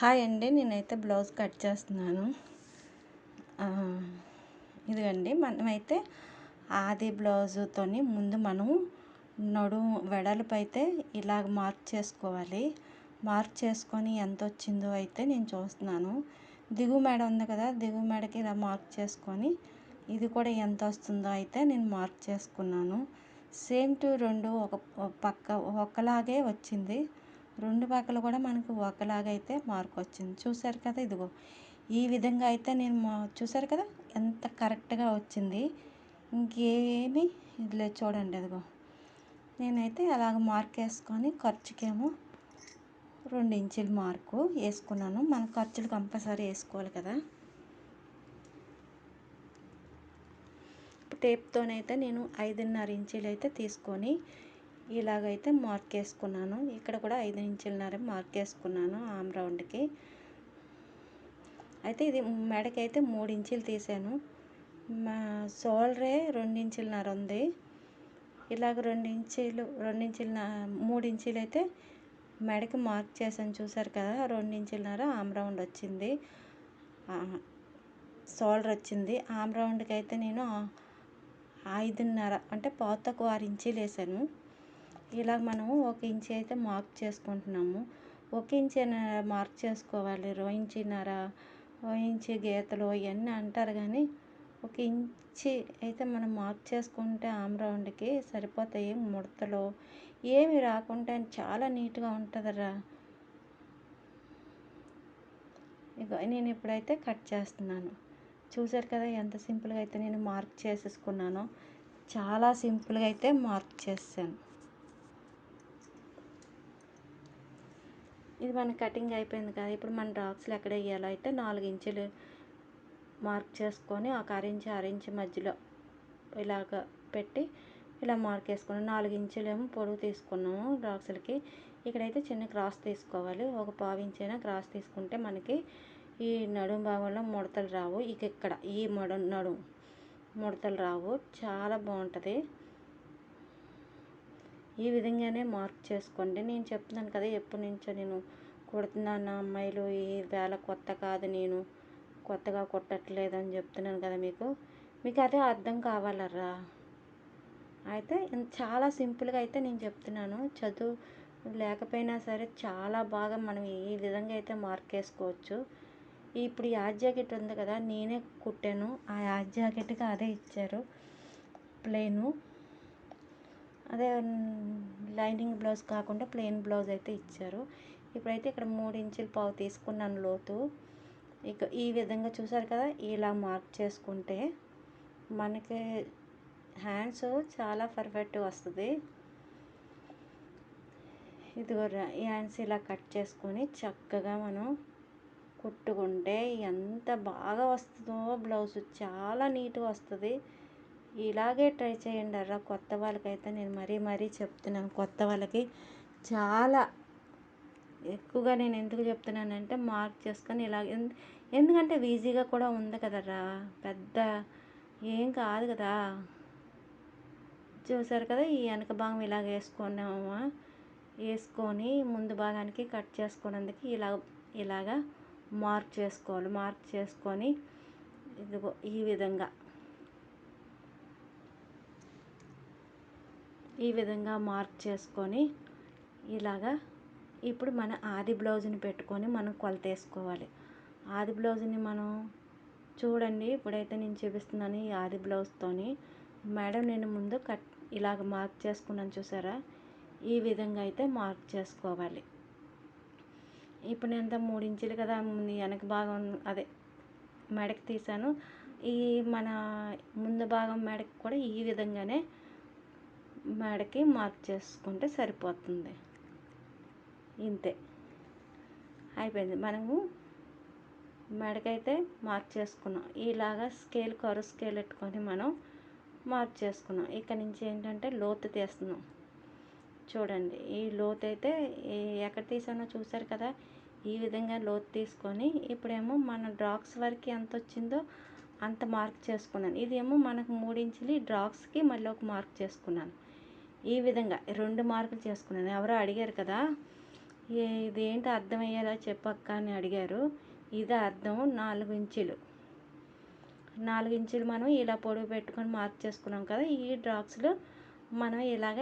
Hi అండి నేనైతే blouse cut చేస్తున్నాను. ఇదిగండి మనమైతే ఆది బ్లౌజుతోని ముందు మనం నడుము వెడల్పు అయితే ఇలాగ మార్క్ చేసుకోవాలి. మార్క్ చేసుకొని ఎంత వచ్చిందో అయితే నేను చూస్తున్నాను. దిగు మెడ ఉంది కదా దిగు మేడకి ఇలా మార్క్ చేసుకొని ఇది కూడా ఎంత వస్తుందో అయితే నేను మార్క్ చేసుకున్నాను. సేమ్ టు రెండు ఒక పక్క ఒకలాగే వచ్చింది. రెండు పక్కలు కూడా మనకు ఒకలాగా అయితే మార్క్ వచ్చింది చూసారు కదా ఇదిగో. ఈ విధంగా అయితే నేను చూసారు కదా? ఎంత కరెక్ట్గా వచ్చింది. ఇంకేమి ఇదిలే చూడండి అదిగో నేనైతే అలాగ మార్క్ వేసుకొని ఖర్చుకేమో రెండు ఇంచుల మార్కు వేసుకున్నాను. మన ఖర్చులు కంపల్సరీ వేసుకోవాలి కదా. టేప్తోనైతే నేను ఐదున్నర ఇంచులు అయితే తీసుకొని ఇలాగైతే మార్క్ వేసుకున్నాను ఇక్కడ కూడా ఐదు ఇంచులన్నర మార్క్ వేసుకున్నాను ఆమ్ రౌండ్కి. అయితే ఇది మెడకైతే మూడు ఇంచులు తీసాను. మా షోల్డరే రెండు ఇంచులన్నర ఉంది. ఇలాగ రెండు ఇంచీలు రెండు మూడు ఇంచీలు అయితే మెడకి మార్క్ చేశాను చూసారు కదా రెండు ఆమ్ రౌండ్ వచ్చింది. షోల్డర్ వచ్చింది. ఆమ్ రౌండ్కి అయితే నేను ఐదున్నర అంటే పాతకు ఆరు ఇంచీలు వేసాను ఇలా మనము ఒక ఇంచి అయితే మార్క్ చేసుకుంటున్నాము. ఒక ఇంచ్ మార్క్ చేసుకోవాలి. రో ఇంచిన్నర ఓ ఇంచి గీతలు ఇవన్నీ అంటారు కానీ ఒక ఇంచి అయితే మనం మార్క్ చేసుకుంటే ఆమ్ రౌండ్కి సరిపోతాయి ముడతలు. ఏమి రాకుండా చాలా నీట్గా ఉంటుందిరా. ఇక నేను ఇప్పుడైతే కట్ చేస్తున్నాను. చూసారు కదా ఎంత సింపుల్గా అయితే నేను మార్క్ చేసేసుకున్నానో. చాలా సింపుల్గా అయితే మార్క్ చేశాను. ఇది మన కటింగ్ అయిపోయింది కదా. ఇప్పుడు మన డ్రాప్స్లు ఎక్కడ వేయాలో అయితే నాలుగు ఇంచులు మార్క్ చేసుకొని ఒక అరించి అరించి మధ్యలో ఇలాగ పెట్టి ఇలా మార్క్ వేసుకున్నాం నాలుగు ఇంచులేమో పొడుగు తీసుకున్నాము డ్రాక్స్లకి ఇక్కడైతే చిన్న క్రాస్ తీసుకోవాలి. ఒక పావు ఇంచైనా క్రాస్ తీసుకుంటే మనకి ఈ నడుము భాగంలో ముడతలు రావు. ఇక ఇక్కడ ఈ మొడ నడుము ముడతలు రావు. చాలా బాగుంటుంది. ఈ విధంగానే మార్క్ చేసుకోండి. నేను చెప్తున్నాను కదా ఎప్పటి నుంచో నేను కుడుతున్నాను అమ్మాయిలు ఈ వేళ కొత్త కాదు నేను కొత్తగా కుట్టట్లేదు అని చెప్తున్నాను కదా మీకు. మీకు అదే అర్థం కావాలరా? అయితే చాలా సింపుల్గా అయితే నేను చెప్తున్నాను. చదువు లేకపోయినా సరే చాలా బాగా మనం ఈ విధంగా అయితే మార్క్ వేసుకోవచ్చు ఇప్పుడు ఈ యాడ్ జాకెట్ ఉంది కదా నేనే కుట్టాను. ఆ యాడ్ జాకెట్కి అదే ఇచ్చారు. ప్లెయిను అదే లైనింగ్ బ్లౌజ్ కాకుండా ప్లెయిన్ బ్లౌజ్ అయితే ఇచ్చారు. ఇప్పుడైతే ఇక్కడ మూడు ఇంచులు పావు తీసుకున్నాను లోతు. ఇక ఈ విధంగా చూసారు కదా ఇలా మార్క్ చేసుకుంటే మనకి హ్యాండ్స్ చాలా పర్ఫెక్ట్ వస్తుంది. ఇదిగో ఈ హ్యాండ్స్ ఇలా కట్ చేసుకొని చక్కగా మనం కుట్టుకుంటే ఎంత బాగా వస్తుందో బ్లౌజ్. చాలా నీట్గా వస్తుంది. ఇలాగే ట్రై చేయండి కొత్త వాళ్ళకైతే నేను మరీ మరీ చెప్తున్నాను. కొత్త వాళ్ళకి చాలా ఎక్కువగా నేను ఎందుకు చెప్తున్నానంటే మార్క్ చేసుకొని ఇలా ఎందుకంటే ఈజీగా కూడా ఉంది కదరా పెద్ద ఏం కాదు కదా. చూసారు కదా ఈ వెనక భాగం ఇలాగ వేసుకున్నాము? వేసుకొని ముందు భాగానికి కట్ చేసుకున్నందుకు ఇలా ఇలాగా మార్క్ చేసుకోవాలి. మార్క్ చేసుకొని ఇదిగో ఈ విధంగా. ఈ విధంగా మార్క్ చేసుకొని ఇలాగా ఇప్పుడు మన ఆది బ్లౌజ్ని పెట్టుకొని మనం కొలత వేసుకోవాలి. ఆది బ్లౌజ్ని మనం చూడండి ఇప్పుడైతే నేను చూపిస్తున్నాను ఈ ఆది బ్లౌజ్తోని మేడం నేను ముందు కట్ ఇలాగ మార్క్ చేసుకున్నాను చూసారా? ఈ విధంగా అయితే మార్క్ చేసుకోవాలి. ఇప్పుడు నేను మూడు ఇంచులు కదా వెనక భాగం అదే మెడకి తీసాను ఈ మన ముందు భాగం మెడకి కూడా ఈ విధంగానే మెడకి మార్క్ చేసుకుంటే సరిపోతుంది. ఇంతే. అయిపోయింది. మనము మెడకైతే మార్క్ చేసుకున్నాం. ఇలాగా స్కేల్ కరు స్కేల్ పెట్టుకొని మనం మార్క్ చేసుకున్నాం. ఇక్కడ నుంచి ఏంటంటే లోతు తీస్తున్నాం. చూడండి ఈ లోతు అయితే ఎక్కడ తీసానో చూసారు కదా? ఈ విధంగా లోతు తీసుకొని ఇప్పుడేమో మన డ్రాక్స్ వరకు ఎంత వచ్చిందో అంత మార్క్ చేసుకున్నాను. ఇదేమో మనకు మూడించులు డ్రాక్స్కి మళ్ళీ ఒక మార్క్ చేసుకున్నాను. ఈ విధంగా రెండు మార్కులు చేసుకున్నాను. ఎవరో అడిగారు కదా ఇదేంటి అర్థమయ్యేలా చెప్పక్క అని అడిగారు. ఇది అర్థం నాలుగు ఇంచులు. నాలుగు ఇంచులు మనం ఇలా పొడుగు పెట్టుకొని మార్క్ చేసుకున్నాం కదా ఈ డ్రాప్స్లు మనం ఇలాగ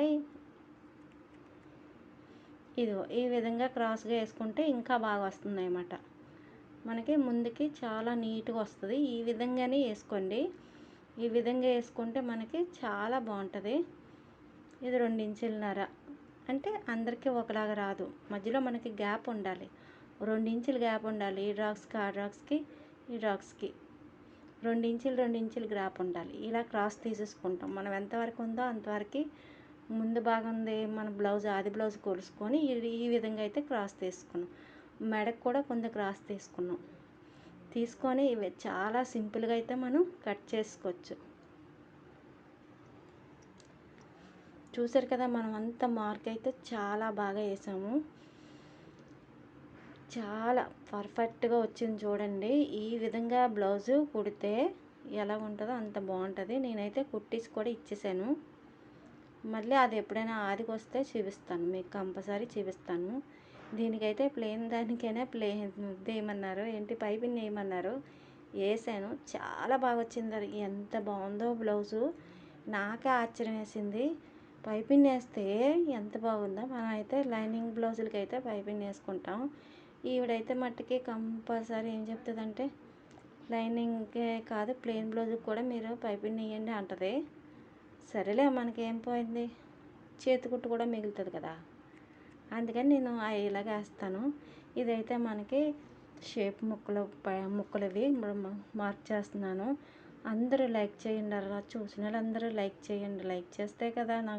ఇదిగో ఈ విధంగా క్రాస్గా వేసుకుంటే ఇంకా బాగా వస్తుంది అన్నమాట మనకి ముందుకి చాలా నీట్గా వస్తుంది. ఈ విధంగానే వేసుకోండి. ఈ విధంగా వేసుకుంటే మనకి చాలా బాగుంటుంది. ఇది రెండు ఇంచులన్నర అంటే అందరికీ ఒకలాగా రాదు. మధ్యలో మనకి గ్యాప్ ఉండాలి. రెండు ఇంచులు గ్యాప్ ఉండాలి. ఈ డ్రాక్స్కి ఆ డ్రాక్స్కి ఈ డ్రాక్స్కి రెండు ఇంచులు రెండు ఇంచులు గ్యాప్ ఉండాలి. ఇలా క్రాస్ తీసేసుకుంటాం. మనం ఎంతవరకు ఉందో అంతవరకు ముందు భాగం ఉంది మన బ్లౌజ్ ఆది బ్లౌజ్ కొలుసుకొని ఈ- ఈ విధంగా అయితే క్రాస్ తీసుకున్నాం. మెడకు కూడా కొంత క్రాస్ తీసుకున్నాం. తీసుకొని ఇవి చాలా సింపుల్గా అయితే మనం కట్ చేసుకోవచ్చు. చూసారు కదా మనం అంత మార్క్ అయితే చాలా బాగా వేసాము. చాలా పర్ఫెక్ట్గా వచ్చింది చూడండి. ఈ విధంగా బ్లౌజు కుడితే ఎలా ఉంటుందో అంత బాగుంటుంది. నేనైతే కుట్టిసి కూడా ఇచ్చేసాను. మళ్ళీ అది ఎప్పుడైనా ఆదికి వస్తే చూపిస్తాను. మీకు కంపల్సరీ చూపిస్తాను. దీనికైతే ప్లేన్ దానికైనా ప్లేన్ వేయమన్నారు ఏంటి? పైపింగ్ వేయమన్నారు వేసాను. చాలా బాగా వచ్చింది. ఎంత బాగుందో బ్లౌజు. నాకే ఆశ్చర్యం వేసింది. పైపింగ్ వేస్తే ఎంత బాగుందో. మనం అయితే లైనింగ్ బ్లౌజులకి అయితే పైపింగ్ వేసుకుంటాం ఈవిడైతే మట్టుకి కంపల్సరీ ఏం చెప్తుందంటే లైనింగ్కే కాదు ప్లెయిన్ బ్లౌజ్కి కూడా మీరు పైపింగ్ వేయండి అంటది. సరేలే మనకి ఏం పోయింది? చేతి కుట్టు కూడా మిగులుతుంది కదా. అందుకని నేను ఆ ఇలాగ వేస్తాను. ఇదైతే మనకి షేప్ ముక్కలు ముక్కలవి మార్క్ చేస్తున్నాను. అందరూ లైక్ చేయండి అలా చూసిన వాళ్ళందరూ లైక్ చేయండి. లైక్ చేస్తే కదా నాకు